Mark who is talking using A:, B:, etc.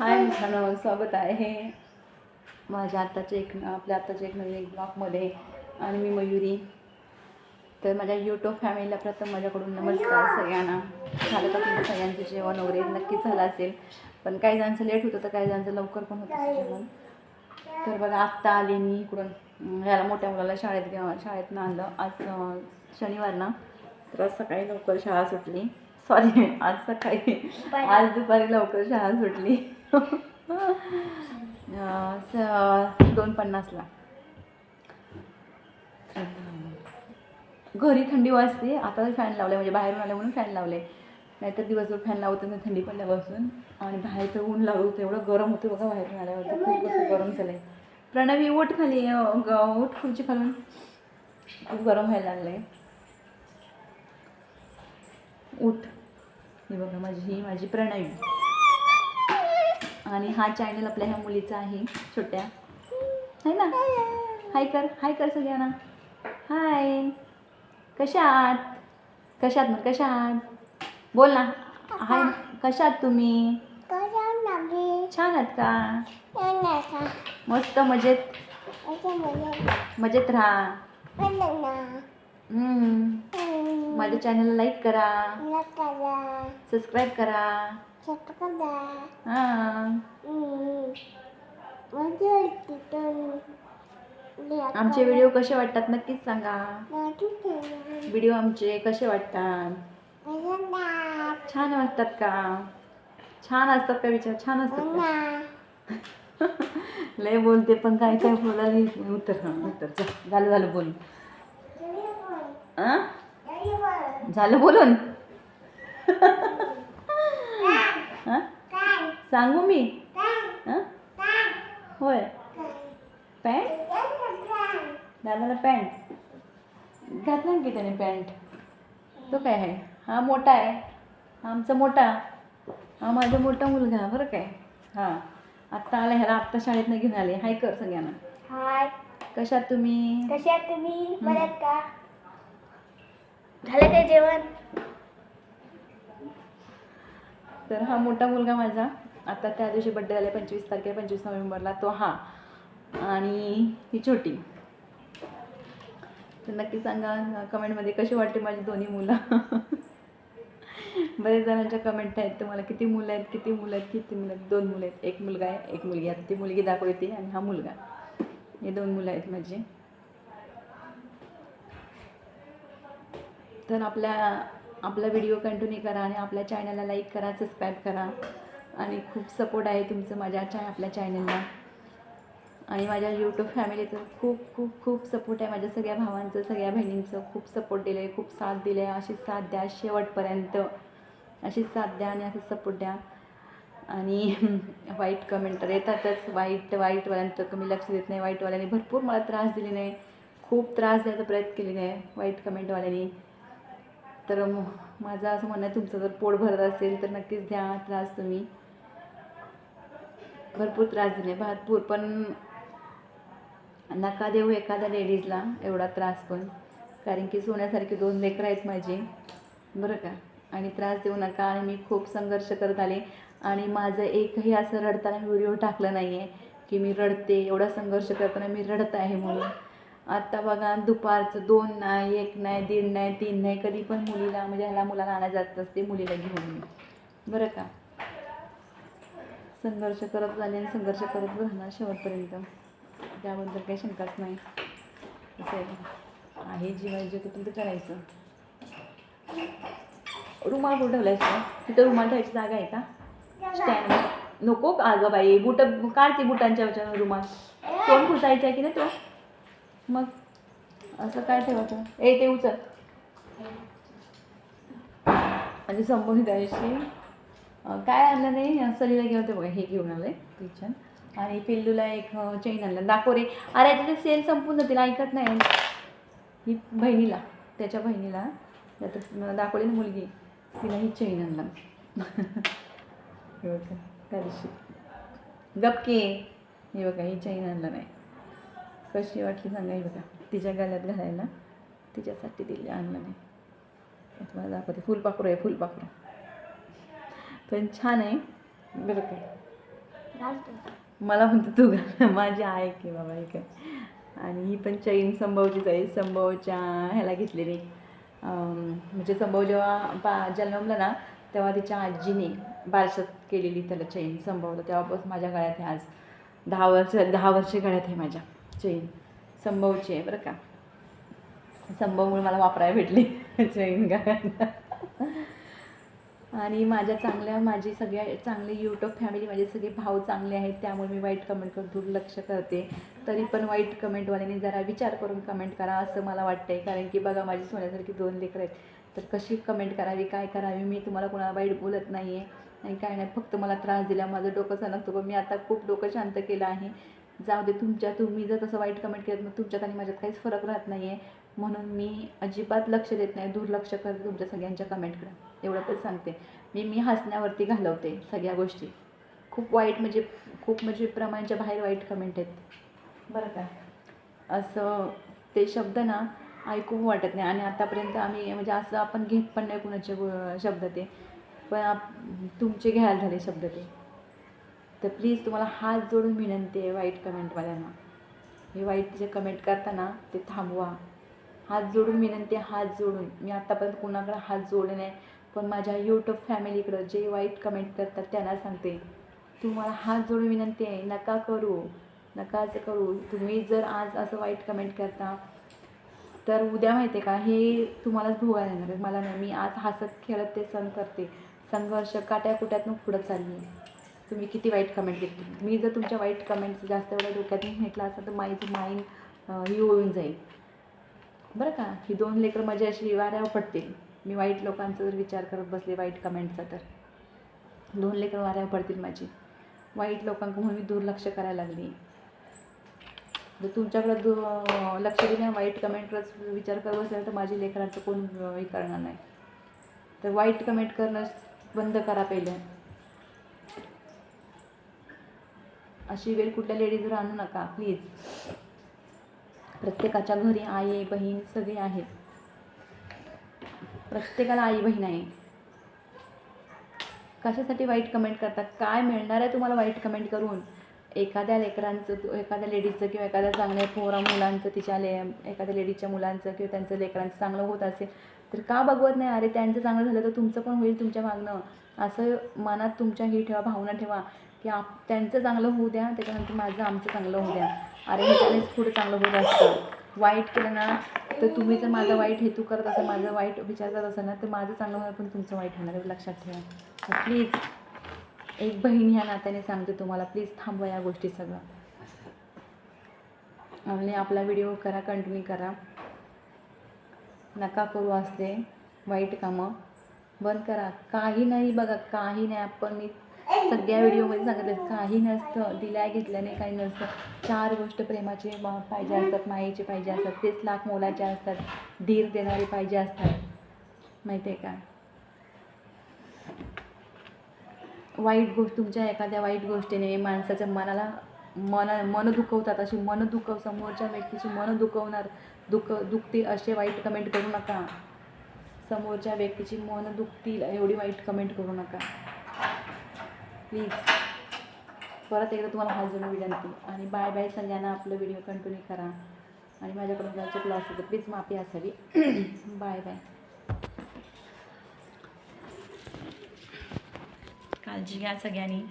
A: हाय मित्रांनो स्वागत आहे. माझ्या आत्ताचे एक आपल्या आत्ताचे एक नवीन एक ब्लॉगमध्ये. आणि मी मयुरी. तर माझ्या यूट्यूब फॅमिलीला प्रथम माझ्याकडून नमस्कार सगळ्यांना. झालं का तुमचं सगळ्यांचं जेवण वगैरे? नक्कीच झालं असेल. पण काही जणांचं लेट होतं तर काही जणांचं लवकर पण होतं जेवण. तर बघा आत्ता आले मी इकडून. याला मोठ्या मुलाला शाळेत घ्या शाळेतनं आणलं. आज अं, शनिवार ना तर आज सकाळी लवकर शाळा सुटली. सॉरी आज सकाळी. आज दुपारी लवकर शाळा सुटली. स दोन पन्नासला घरी थंडी वाजते आता फॅन लावले म्हणजे बाहेरून आले म्हणून फॅन लावले नाहीतर दिवसभर फॅन लावत नाही थंडी पडल्यापासून आणि बाहेर तर ऊन लागलं होतं एवढं गरम होतं बघा बाहेरून आल्यावरती खूप असं गरम झालं आहे प्रणवी ओठ खाली ओठ ग- खुर्ची खालून. खूप गरम व्हायला लागलं आहे ऊठ हे बघा माझी ही माझी प्रणवी. आणि हा चॅनल आपल्या ह्या मुलीचा आहे छोट्या. आहे ना? हाय कर हाय कर सगळ्यांना. हाय कशा आहात? कशात मग? कशा आहात? बोल ना. हाय कशात तुम्ही? छान आहात का? मस्त मजेत? मजेत राहा. माझ्या चॅनलला लाईक करा. सबस्क्राईब करा. हां आमचे व्हिडिओ कसे वाटतात नक्कीच सांगा व्हिडिओ आमचे कसे वाटतात छान वाटतात का छान असतात का विचार छान असतात का लय बोलते पण काय काय बोलायला हां उत्तर चल झालं झालं बोलून आ? झालं बोलून सांगू मी? हां? होय. पॅन्ट दादाला पॅन्ट घातला की त्याने पॅन्ट तो काय आहे? हा मोठा आहे. हा आमचा मोठा. हा माझा मोठा मुलगा. बरं काय? हां. आत्ता आला ह्याला आत्ता शाळेतनं घेऊन आले. हाय कर सगळ्यांना.
B: हाय.
A: कशात तुम्ही?
B: आहात तुम्ही? आहेत का? झालं काय जेवण?
A: तर हा मोठा मुलगा माझा. आता त्या दिवशी बड्डे आले पंचवीस तारखे पंचवीस नोव्हेंबरला तो हा. आणि ही छोटी. तर नक्की सांगा कमेंटमध्ये कशी वाटते माझी दोन्ही मुलं? बरेच जणांच्या कमेंट आहेत तुम्हाला किती मुलं आहेत किती मुलं आहेत किती मुलं आहेत? दोन मुलं आहेत. एक मुलगा आहे एक मुलगी आहे. ती मुलगी दाखवते आणि हा मुलगा. हे दोन मुलं आहेत माझी. तर आपल्या आपला व्हिडिओ कंटिन्यू करा आणि आपल्या चॅनलला लाईक करा सबस्क्राईब करा. आणि खूप सपोर्ट आहे तुमचं माझ्या चॅ आपल्या चॅनलला आणि माझ्या यूट्यूब फॅमिलीचं खूप खूप खूप सपोर्ट आहे. माझ्या सगळ्या भावांचं सगळ्या बहिणींचं खूप सपोर्ट दिलं आहे खूप साथ दिलं आहे अशीच साथ द्या शेवटपर्यंत. अशीच साथ द्या आणि असं सपोर्ट द्या. आणि वाईट कमेंट तर येतातच. वाईट वाईटवाल्यांत कमी लक्ष देत नाही. वाईटवाल्यांनी भरपूर मला त्रास दिले नाही. खूप त्रास द्यायचा प्रयत्न केलेला आहे वाईट कमेंटवाल्यांनी तर माझं असं म्हणणं आहे तुमचं जर पोट भरत असेल तर नक्कीच द्या त्रास तुम्ही. भरपूर त्रास दिले भरपूर पण नका देऊ एखाद्या लेडीजला एवढा त्रास पण. कारण की सोन्यासारखे दोन लेकरं आहेत माझे. बरं का? आणि त्रास देऊ नका. आणि मी खूप संघर्ष करत आले. आणि माझं एकही असं रडताना व्हिडिओ टाकलं नाही आहे की मी रडते एवढा संघर्ष करताना मी रडत आहे म्हणून. आत्ता बघा दुपारचं दोन नाही एक नाही दीड नाही तीन नाही कधी पण मुलीला म्हणजे ह्याला मुलाला आणा जात असते मुलीला घेऊन मी. बरं का? संघर्ष करत झाले आणि संघर्ष करत राहणार शेवटपर्यंत. त्याबद्दल काही शंकाच नाही. असं आहे. आहे ते जे ते करायचं. रुमाल कुठं ठेवलायचं? तिथं रुमाल ठेवायची जागा आहे का? स्टँड नको अगं बाई? बुट काढते बुटांच्या वचन रुमाल. कोण पुसायचा आहे की नाही तो? मग असं काय ठेवायचं? ए ते उचल. म्हणजे संपूर्ण द्यायची काय आणलं नाही सलीला घेऊन ते बघा हे घेऊन आलं आहे किचन आणि पिल्लूला एक चेन आणलं. दाखव रे. अरे तिथे सेल संपून जातील ऐकत नाही. ही बहिणीला त्याच्या बहिणीला. त्यात दाखवली ना मुलगी. तिला ही चेन आणला. त्या दिवशी. गपके हे बघा ही चेन आणलं नाही. कशी वाटली सांगा हे बघा. तिच्या गळ्यात घालायला तिच्यासाठी दिली आणलं नाही. तुम्हाला दाखवते. फुलपाखरू आहे फुलपाखरू. पण छान आहे. बरं काय मला म्हणतो तू घाल. माझी आहे की बाबा हे काय आणि ही पण चैन संभवचीच आहे संभवच्या ह्याला घेतलेली. म्हणजे संभव जेव्हा बा जन्मला ना तेव्हा तिच्या आजीने बारशात केलेली त्याला चैन संभवलं. तेव्हापासून माझ्या गळ्यात आहे आज. दहा वर्ष दहा वर्ष गळ्यात आहे माझ्या चैन. संभवची आहे बरं का? संभवमुळे मला वापरायला भेटली चैन गळ्यात. आणि माझ्या चांगल्या माझी सगळ्या चांगली यूट्यूब फॅमिली माझे सगळे भाऊ चांगले आहेत त्यामुळे मी वाईट कमेंट करून दुर्लक्ष करते. तरी पण वाईट कमेंटवाल्याने जरा विचार करून कमेंट करा असं मला वाटतं आहे कारण की बघा माझी सोन्यासारखी दोन लेकरं आहेत. तर कशी कमेंट करावी काय करावी मी तुम्हाला कोणाला वाईट बोलत नाही आहे आणि काय नाही फक्त मला त्रास दिला. माझं डोकं सणकतो पण मी आता खूप डोकं शांत केलं आहे. जाऊ दे तुमच्या तुम्ही जर तसं वाईट कमेंट केलं मग तुमच्यात आणि माझ्यात काहीच फरक राहत नाही आहे म्हणून मी अजिबात लक्ष देत नाही दुर्लक्ष करते तुमच्या सगळ्यांच्या कमेंटकडे एवढं पण सांगते. मी मी हसण्यावरती घालवते सगळ्या गोष्टी. खूप वाईट म्हणजे खूप म्हणजे प्रमाणाच्या बाहेर वाईट कमेंट आहेत. बरं का? असं ते शब्द ना ऐकू वाटत नाही. आणि आतापर्यंत आम्ही म्हणजे असं आपण घेत पण नाही कुणाचे शब्द ते. पण तुमचे घ्यायला झाले शब्द ते. तर प्लीज तुम्हाला हात जोडून विनंती आहे वाईट कमेंटवाल्यांना हे वाईट जे कमेंट करताना ते थांबवा. हात जोडून विनंती हात जोडून. मी आत्तापर्यंत कोणाकडे हात जोडले नाही पण माझ्या यूट्यूब फॅमिलीकडं जे वाईट कमेंट करतात त्यांना सांगते. तुम्हाला हात जोडून विनंती आहे नका करू. नका असं करू. तुम्ही जर आज असं वाईट कमेंट करता तर उद्या माहिती आहे का हे तुम्हालाच भोगायला येणार आहे. मला नाही मी आज हसत खेळत ते सण करते. संघर्ष काट्या कुट्यातून पुढं चालली. आहे तुम्ही किती वाईट कमेंट केली मी जर तुमच्या वाईट कमेंट्स जास्त वेळा डोक्यातून घेतला असं तर माझं माइंड ही होऊन जाईल. बरं का? ही दोन लेकरं माझ्या अशी वाऱ्यावर पडतील. मी वाईट लोकांचा जर विचार करत बसले वाईट कमेंटचा तर. दोन लेकरं वाऱ्यावर पडतील माझी. वाईट लोकांकडून मी दुर्लक्ष करायला लागली. जर तुमच्याकडं दु लक्ष दिल्या वाईट कमेंटवरच विचार करत असेल तर माझी लेकरांचं कोण हे करणार नाही. तर वाईट कमेंट करणं बंद करा पहिलं. अशी वेळ कुठल्या लेडीजवर आणू नका प्लीज. प्रत्येकाच्या घरी आई बहीण सगळे आहेत. प्रत्येकाला आई बहीण आहे. कशासाठी वाईट कमेंट करतात काय मिळणार आहे तुम्हाला वाईट कमेंट करून? एखाद्या लेकरांचं एखाद्या लेडीजचं किंवा एखाद्या चांगल्या पोरा मुलांचं तिच्या ले एखाद्या लेडीजच्या मुलांचं किंवा त्यांचं लेकरांचं चांगलं होत असेल तर का बघवत नाही? अरे त्यांचं चांगलं झालं तर तुमचं पण होईल तुमच्या मागणं. असं मनात तुमच्या ही ठेवा भावना ठेवा की आप त्यांचं चांगलं होऊ द्या त्याच्यानंतर माझं आमचं चांगलं होऊ द्या. अरे ह्याच्यानेच पुढे चांगलं होत असतं. वाईट केलं ना तर तुम्ही जर माझा वाईट हेतू करत असाल माझं वाईट विचार करत असाल ना तर माझं चांगलं होणार पण तुमचं वाईट होणार आहे लक्षात ठेवा. तर प्लीज एक बहीण ह्या नात्याने सांगते तुम्हाला प्लीज थांबवा या गोष्टी सगळं. आणि आपला व्हिडिओ करा कंटिन्यू करा. नका करू असते वाईट कामं. बंद करा. काही नाही बघा काही नाही आपण मी सगळ्या व्हिडिओमध्ये सांगितलं काही नसतं दिल्या घेतल्याने काही नसतं. चार गोष्ट प्रेमाचे पाहिजे असतात मायेचे पाहिजे असतात तेच लाख मोलाचे असतात धीर देणारे पाहिजे असतात. माहिती आहे का? वाईट गोष्ट तुमच्या एखाद्या वाईट गोष्टीने माणसाच्या मनाला मन मन दुखवतात अशी मन दुखव समोरच्या व्यक्तीची मन दुखवणार दुख दुखतील असे वाईट कमेंट करू नका. समोरच्या व्यक्तीची मन दुखतील एवढी वाईट कमेंट करू नका. प्लीज परत एकदा तुम्हाला हात जोडून विनंती. आणि बाय बाय सगळ्यांना आपलं व्हिडिओ कंटिन्यू करा. आणि माझ्याकडून जर क्लास असेल तर प्लीज माफी असावी. बाय बाय काळजी घ्या सगळ्यांनी.